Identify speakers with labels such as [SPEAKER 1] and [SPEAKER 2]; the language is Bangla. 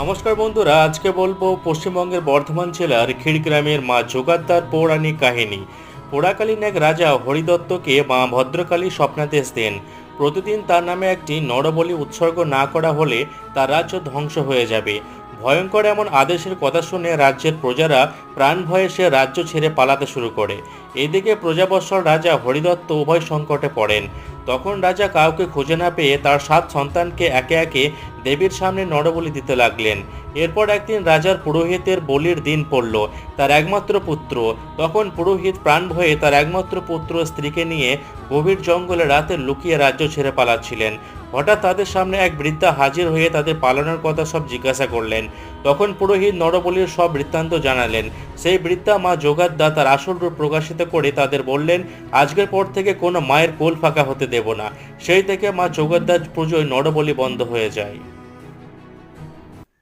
[SPEAKER 1] নমস্কার বন্ধুরা, আজকে বলব পশ্চিমবঙ্গের বর্ধমান জেলার ক্ষীরগ্রামের মা যোগাদ্দার পৌরাণিক কাহিনী। পোড়াকালীন এক রাজা হরিদত্তকে মা ভদ্রকালী স্বপ্নাদেশ দেন। প্রতিদিন তার নামে একটি নরবলি উৎসর্গ না করা হলে তার রাজ্য ধ্বংস হয়ে যাবে। ভয়ঙ্কর এমন আদেশের কথা শুনে রাজ্যের প্রজারা প্রাণ ভয়ে সে রাজ্য ছেড়ে পালাতে শুরু করে। এদিকে প্রজাবৎসল রাজা হরিদত্ত উভয় সংকটে পড়েন। তখন রাজা কাউকে খুঁজে না পেয়ে তার সাত সন্তানকে একে একে দেবীর সামনে নরবলি দিতে লাগলেন। এরপর একদিন রাজার পুরোহিতের বলির দিন পড়ল, তার একমাত্র পুত্র। তখন পুরোহিত প্রাণ ভয়ে তার একমাত্র পুত্র স্ত্রীকে নিয়ে গভীর জঙ্গলে রাতে লুকিয়ে রাজ্য ছেড়ে পালাচ্ছিলেন। হঠাৎ তাদের সামনে এক বৃদ্ধা হাজির হয়ে তাদের পালানোর কথা সব জিজ্ঞাসা করলেন। তখন পুরোহিত নরবলির সব বৃত্তান্ত জানালেন। সেই বৃদ্ধা মা যোগাদ্দা তার আসল রূপ প্রকাশিত করে তাদের বললেন, আজকের পর থেকে কোনো মায়ের কোল ফাঁকা হতে দেব না। সেই থেকে মা যোগাদ্দার পুজোয় নরবলি বন্ধ হয়ে যায়।